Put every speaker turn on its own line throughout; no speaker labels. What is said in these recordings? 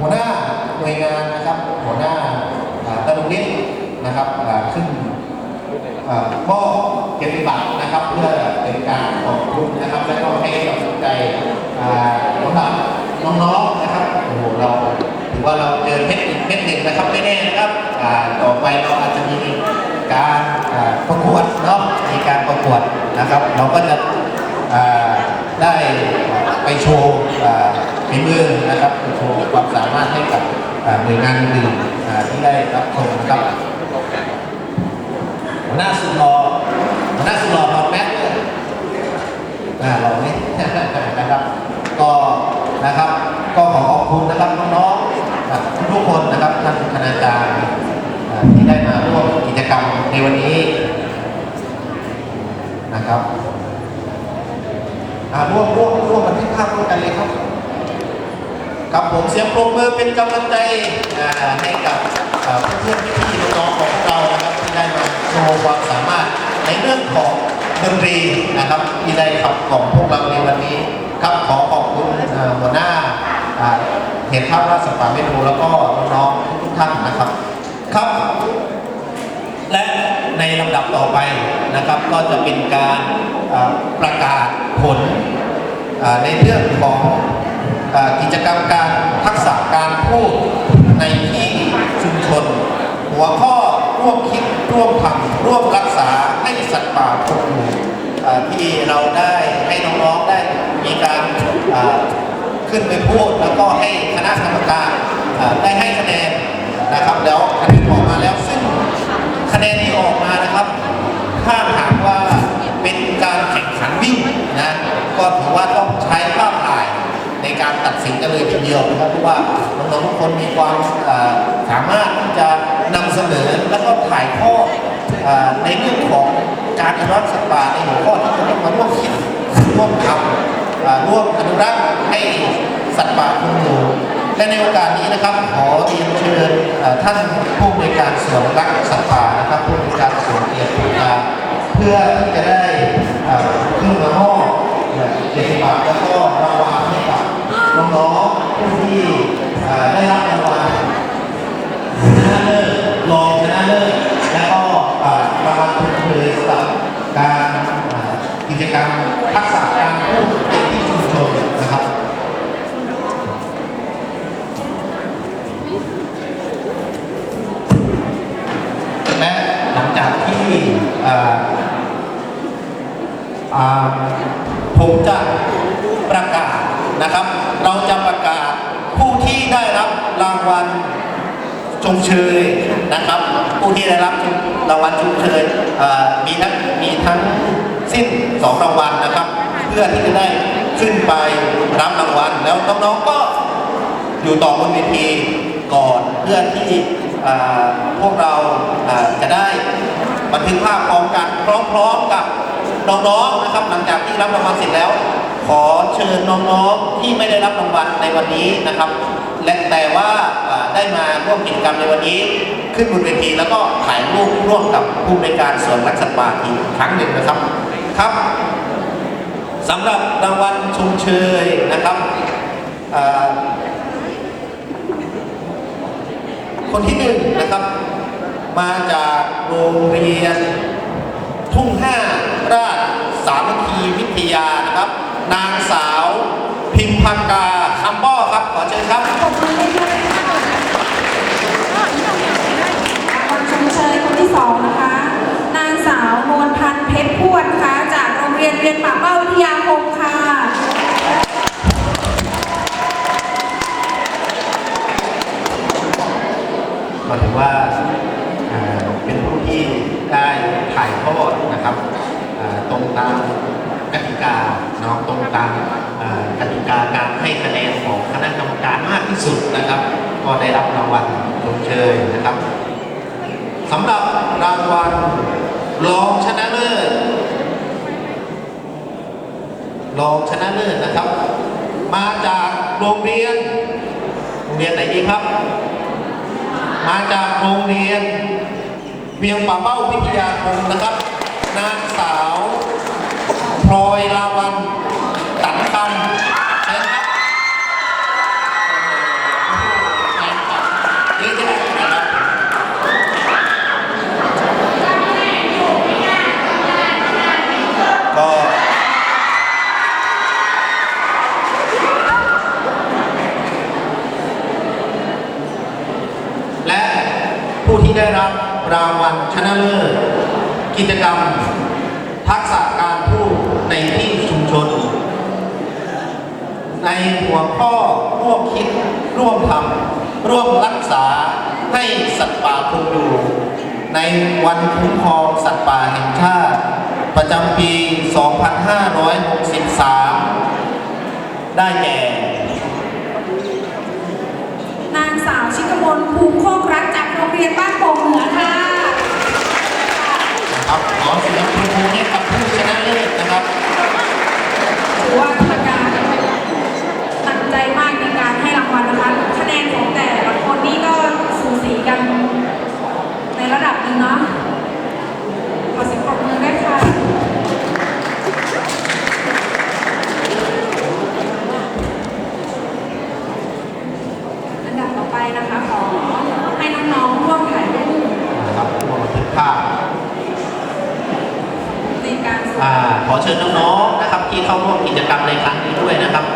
หัวหน้าหน่วยงานนะครับ หัวหน้าตำรวจนิดนะครับขึ้นมอบเกียรติบัตรนะครับ เพื่อเป็นการขอบคุณนะครับ และก็ให้กำลังใจสำหรับน้องๆนะครับโอ้โหเราถือว่าเราเจอเพชรอีกเพชรหนึ่งนะครับไม่แน่นะครับต่อไปเราอาจจะมีการประกวดเนาะมีการประกวดนะครับ เราก็จะได้ไปโชว์ ฝีมือนะครับโชว์ความสามารถให้กับหน่วยงานอื่นๆอ่าที่ได้รับชมนะครับหัวหน้าสุดรอหัวหน้าสุดรอรอแป๊บเลยอ่ารอไหมนะครับ ก็นะครับ ก็ขอขอบคุณนะครับน้องๆทุกคนนะครับท่านคณาจารย์ที่ได้มาร่วมกิจกรรมในวันนี้นะครับอ่าร่วมร่วมร่วมบันทึกภาพร่วมกันเลยครับ ครับผมเสียงปรบมือเป็นกำลังใจให้กับเพื่อนๆพี่ๆน้องๆของเรานะครับที่ได้มาโชว์ความสามารถในเรื่องของดนตรีนะครับที่ได้ขับกล่อมพวกเราในวันนี้ครับขอขอบคุณหัวหน้าเหตุภาพราชสปาเมนูแล้วก็น้องๆทุกท่านนะครับครับ และในลำดับต่อไปนะครับก็จะเป็นการประกาศผลในเรื่องของ กิจกรรมการทักษะการพูดในที่ชุมชน หัวข้อร่วมคิดร่วมทำร่วมรักษาให้สัตว์ป่าคงอยู่อ่าที่เราได้ให้น้องๆได้มีการขึ้นไปพูดแล้วก็ให้คณะกรรมการได้ให้คะแนนนะครับแล้วคะแนนออกมาแล้วซึ่งคะแนนที่ออกมานะครับ ถ้าหากว่าารอนุรักษ์สัตว์ป่าในหัวข้อที่จะต้องมาร่วมคิดร่วมทำร่วมอนุรักษ์ให้สัตว์ป่าคงอยู่และในโอกาสนี้นะครับขอเรียนเชิญท่านผู้ในวยการสวนรักสัตว์ป่านะครับผู้ในวยการสวนเกียรติมาเพื่อที่จะได้ขึ้นมามอบเกียรติบัตรแล้วก็รางวัลให้กับน้องๆผู้ที่ได้รับรางวัล จกรรมทักษะการพูดในที่ชุมชนนะครับและหลังจากที่ผมจะประกาศนะครับ เราจะประกาศผู้ที่ได้รับรางวัลชมเชยนะครับ ผู้ที่ได้รับรางวัลชมเชยเอ่อมีทั้งมีทั้งสิ้นสองรางวัลนะครับ เพื่อที่จะได้ขึ้นไปรับรางวัลแล้วน้องๆก็อยู่ต่อบนเวทีก่อนเพื่อที่พวกเราจะได้บันทึกภาพพร้อมกันพร้อมๆกับน้องๆนะครับ หลังจากที่รับรางวัลเสร็จแล้ว ขอเชิญน้องๆที่ไม่ได้รับรางวัลในวันนี้นะครับ และแต่ว่าอ่าได้มาร่วมกิจกรรมในวันนี้ ขึ้นบนเวทีแล้วก็ถ่ายรูปร่วมกับผู้ในการสวนรักสัตว์ป่าอีกครั้งหนึ่งนะครับครับสำหรับรางวัลชมเชยนะครับคนที่หนึ่งนะครับ มาจากโรงเรียน ทุ่งห้าราชสามัคคีวิทยานะครับ นางสาวพิมพังกาคำบ้อครับ ขอเชิญครับ
ขอบคุณด้วยค่ะรางวัลชมเชยคนที่สองนะคะ นางสาวนวลพันธ์เพชรพ วนะคะจากโรงเรียนเรียนป่าเป้าวิทยาคมค่ะ
ก็ถือว่าเป็นผู้ที่ได้ถ่ายทอดนะครับตรงตามกติกาเนาะตรงตามกติกาการให้คะแนนของคณะกรรมการมากที่สุดนะครับ ก็ได้รับรางวัลชมเชยนะครับสำหรับรางวัลรองชนะเลิศ รองชนะเลิศนะครับ มาจากโรงเรียนโรงเรียนไหนดีครับ มาจากโรงเรียนเวียงป่าเป้าวิทยาคมนะครับ นางสาวพลอยลาวันตันคำเชิญครับ ได้ รางวัลชนะเลิศ กิจกรรม ทักษะการพูดในที่ชุมชน ในหัวข้อร่วมคิดร่วมทำร่วมรักษาให้สัตว์ป่าคงอยู่ในวันคุ้มครองสัตว์ป่าแห่งชาติ ประจำปี 2563 ได้แก่
นางสาวชิกมลภูมิโคกรักจากโรงเรียนบ้านโป่งเหนือค่ะ
นะครับขอเสียงปรบมือให้กับผู้ชนะเลิศนะครับ
ถือว่าทางการตั้งใจมากในการให้รางวัลนะคะคะแนนของแต่ละคนนี่ก็สูสีกันในระดับหนึงเนาะ ขอเสียงปรบมือด้วยค่ะ อันดับต่อไปนะคะ ขอให้น้องๆร่วมถ่ายรูป
นะครับร่วมบันทึกภาพ
ในการสวด
อ่าขอเชิญน้องๆนะครับที่เข้าร่วมกิจกรรมในครั้งนี้ด้วยนะครับ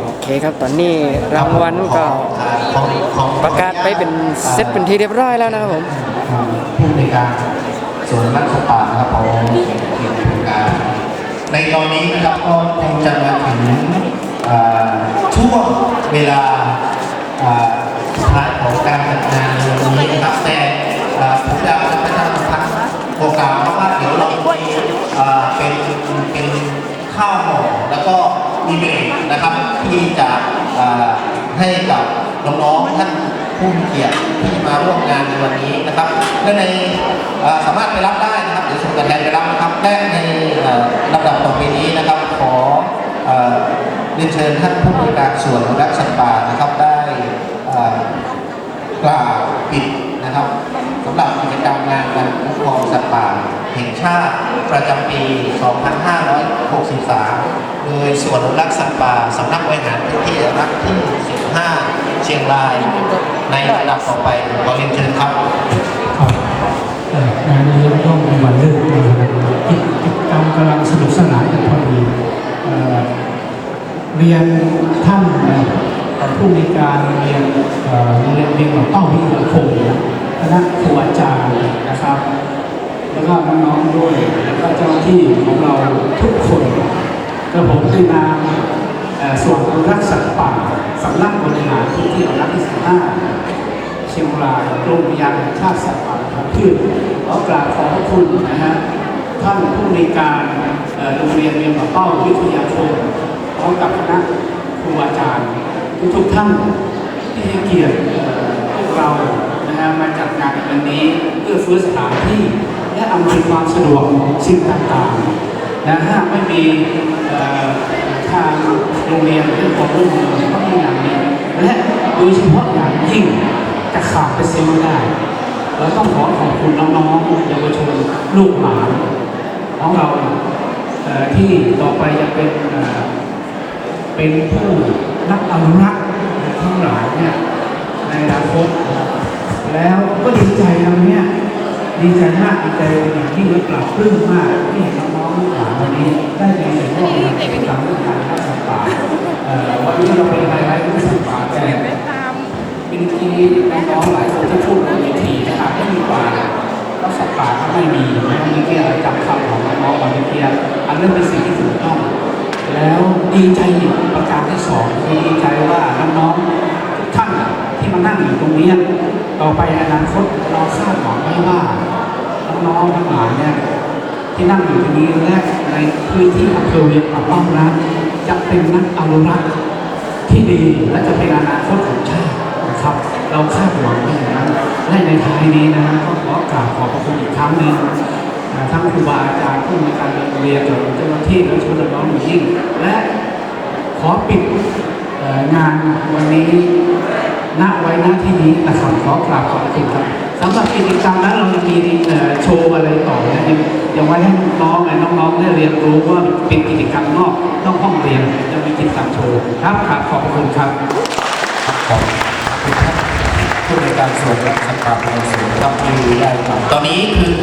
โอเคครับตอนนี้รางวัลก็ประกาศไปเป็นเซตเป็นที่เรียบร้อยแล้วนะครับผม
ผู้ในการส่วนรัฐป่าครับของเขตเขตผู้การในตอนนี้นะครับก็คงจะมาถึงช่วงเวลาสุดท้ายของการจัดงานในวันนี้นะครับแต่ผมอยากจะประชาสัมพันธ์โอกาสว่าเดี๋ยวเรามีเป็นเป็นข้าวห่อแล้วก็ มีเบรกนะครับ ที่จะให้กับน้องๆท่านผู้มีเกียรติที่มาร่วมงานในวันนี้นะครับและในสามารถไปรับได้นะครับเดี๋ยวส่งตัวแทนไปรับนะครับและในเอ่อลำดับต่อไปนี้นะครับ ขอเรียนเชิญท่านผู้บริการส่วนรักสัตว์ป่านะครับได้กล่าวปิดนะครับสำหรับกิจกรรมงานวันคุ้มครองสัตว์ป่าแห่งชาติประจำปี 2500 2563 โดยส่วนรักสัตว์ป่าสำนักบริหารพื้นที่รักที่ 15 เชียงรายในระดับต่อไปขอเรียนเชิญครับ
ครับงานนี้ต้องเป็นวันเลิกนะครับกิจกรรมกำลังสนุกสนานกันพอดีเรียนท่านผู้มีการเรียนเอ่อเรียนเรียนของเป้าวิทยาคมคณะครูอาจารย์นะครับ แล้วก็น้องๆด้วยแล้วก็เจ้าหน้าที่ของเราทุกคนกระผมในนามส่วนอนุรักษ์สัตว์ป่าสำนักบริหารพื้นที่อนุรักษ์ที่15เชียงรายกรมอุทยานแห่งชาติสัตว์ป่าพันธุ์พืชขอกราบขอบพระคุณนะฮะท่านผู้ในการโรงเรียนเรียนมาเป้าวิทยาคมพร้อมกับคณะครูอาจารย์ทุกท่านที่ให้เกียรติพวกเรานะฮะมาจัดงานในวันนี้เพื่อฟื้นสถานที่ และอำนวยความสะดวกสิ่งต่างๆนะฮะไม่มีทางโรงเรียนเรื่องความร่วมมือก็มีอย่างนี้ และโดยเฉพาะอย่างยิ่งจะขาดไปเสียไม่ได้เราต้องขอขอบคุณน้องๆเยาวชนลูกหลานของเราที่ต่อไปจะเป็นเอ่อเป็นผู้นักอนุรักษ์ทั้งหลายเนี่ยในอนาคตแล้วก็ดีใจนะเนี่ย ดีใจมากดีใจอย่างยิ่งและปรับปลื้มมากที่น้องๆลูกหลานวันนี้ได้มีส่วนร่วมในกิจกรรมเรื่องการรักษาป่าวันนี้เราเป็นไฮไลท์เรื่องสัตว์ป่าแต่เป็นทีน้องๆหลายคนที่พูดบนเวทีนะครับไม่มีกว่าก็สัตว์ป่าก็ไม่มีนะเมื่อกี้เราจำคำของน้องๆวันเมื่อกี้อันนั้นเป็นสิ่งที่ถูกต้อง แล้วดีใจอีกประการที่สองคือดีใจว่าน้องๆท่านที่มานั่งอยู่ตรงนี้ต่อไปอนาคตเราคาดหวังไว้ว่าน้องๆทั้งหลาย เนี่ยที่นั่งอยู่ตรงนี้และในพื้นที่อำเภอเวียงป่าป้านั้นจะเป็นนักอนุรักษ์ที่ดีและจะเป็นอนาคตของชาตินะครับ เราคาดหวังไว้อย่างนั้นและในท้ายนี้นะก็ขอกราบขอบพระคุณอีกครั้งหนึ่งทั้งครูบาอาจารย์ผู้ในการเรียนเจ้าหน้าที่และชุดน้องอย่างยิ่ง และขอปิดงานวันนี้ณไว้ณที่นี้นะครับขอกราบขอบคุณครับ สำหรับกิจกรรมนั้นเราจะมีเอ่อโชว์อะไรต่อนะยังยังไว้ให้น้องๆไอ้น้องๆได้เรียนรู้ว่าเป็นกิจกรรมนอกนอกห้องเรียนจะมีกิจกรรมโชว์ครับครับขอบคุณครับ
ขอบคุณท่านผู้ในวยการส่วนและสังกัดในส่วนครับที่ได้มาตอนนี้คือ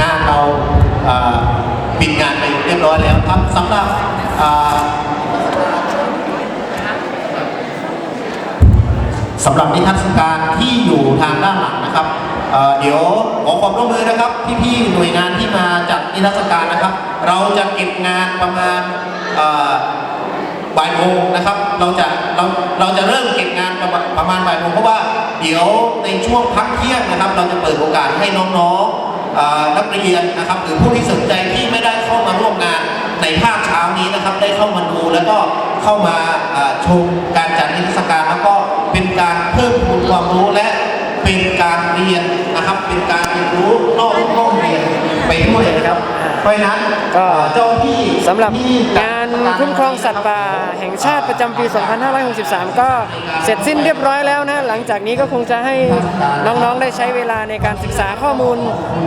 งานเราอ่าปิดงานไปเรียบร้อยแล้วครับสำหรับอ่าสำหรับนิทรรศการที่อยู่ทางด้านหลังนะครับ เอ่อเดี๋ยวขอความร่วมมือนะครับพี่ๆหน่วยงานที่มาจัดนิทรรศการนะครับ เราจะเก็บงานประมาณเอ่อบ่ายโมงนะครับ เราจะเราเราจะเริ่มเก็บงานประมาณประมาณบ่ายโมงเพราะว่าเดี๋ยวในช่วงพักเที่ยงนะครับ เราจะเปิดโอกาสให้น้องๆเอ่อนักเรียนนะครับ หรือผู้ที่สนใจที่ไม่ได้เข้ามาร่วมงานในภาคเช้านี้นะครับ ได้เข้ามาดูแล้วก็เข้ามาเอ่อชมการจัดนิทรรศการแล้วก็เป็นการเพิ่มพูนความรู้และ เป็นการเรียนนะครับ เป็นการเรียนรู้นอกห้องเรียนไปด้วยนะครับ เพราะฉะนั้น
ก็
เอ่อเจ้าที่
สำหรับ
ที่จัด
งานคุ้มครองสัตว์ป่าแห่งชาติประจำปี 2563 ก็เสร็จสิ้นเรียบร้อยแล้วนะ หลังจากนี้ก็คงจะให้น้องๆได้ใช้เวลาในการศึกษาข้อมูล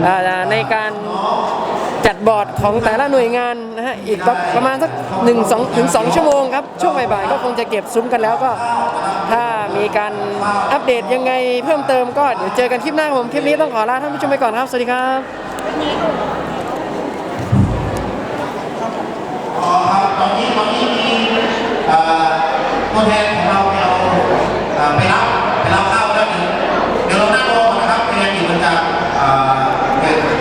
เอ่อในการ จัดบอร์ดของแต่ละหน่วยงานนะฮะอีกประมาณสักหนึ่งสองถึงสองชั่วโมงครับ ช่วงบ่ายๆก็คงจะเก็บซุ้มกันแล้วก็ ถ้ามีการอัปเดตยังไงเพิ่มเติมก็เดี๋ยวเจอกันคลิปหน้าผมคลิปนี้ต้องขอลาท่านผู้ชมไปก่อนครับ สวัสดีครับ
ตอนนี้
ตอนน
ี้มีตั
วแท
น